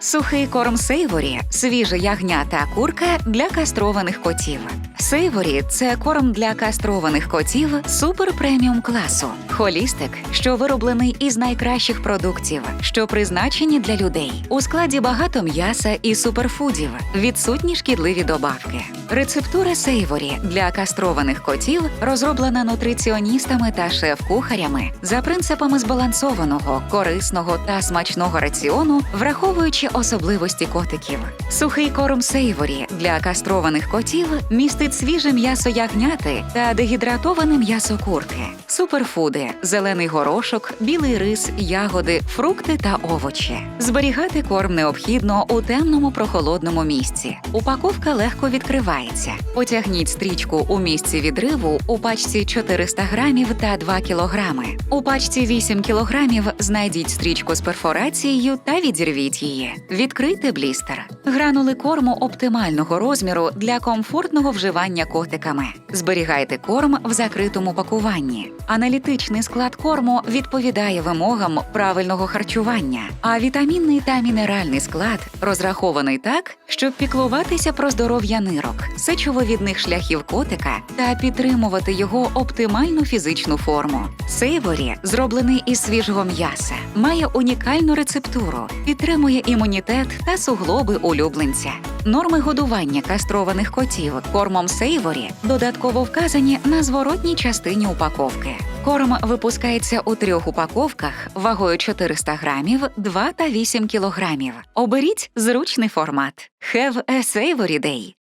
Сухий корм Сейворі свіже ягня та курка для кастрованих котів. Сейворі це корм для кастрованих котів супер преміум класу. Холістик, що вироблений із найкращих продуктів, що призначені для людей. У складі багато м'яса і суперфудів, відсутні шкідливі добавки. Рецептура Сейворі для кастрованих котів розроблена нутриціоністами та шеф-кухарями за принципами збалансованого, корисного та смачного раціону, враховуючи особливості котиків. Сухий корм Сейворі для кастрованих котів містить свіже м'ясо ягняти та дегідратоване м'ясо курки, суперфуди, зелений горошок, білий рис, ягоди, фрукти та овочі. Зберігати корм необхідно у темному прохолодному місці. Упаковка легко відкривається. Потягніть стрічку у місці відриву у пачці 400 грамів та 2 кілограми. У пачці 8 кілограмів знайдіть стрічку з перфорацією та відірвіть її. Відкрийте блістер. Гранули корму оптимального розміру для комфортного вживання котиками. Зберігайте корм в закритому пакуванні. Аналітичний склад корму відповідає вимогам правильного харчування, а вітамінний та мінеральний склад розрахований так, щоб піклуватися про здоров'я нирок, сечововідних шляхів котика та підтримувати його оптимальну фізичну форму. Сейворі зроблений із свіжого м'яса, має унікальну рецептуру, підтримує імунітет та суглоби улюбленця. Норми годування кастрованих котів кормом Сейворі додатково вказані на зворотній частині упаковки. Корм випускається у трьох упаковках вагою 400 грамів, 2 та 8 кілограмів. Оберіть зручний формат. Have a Savory Day!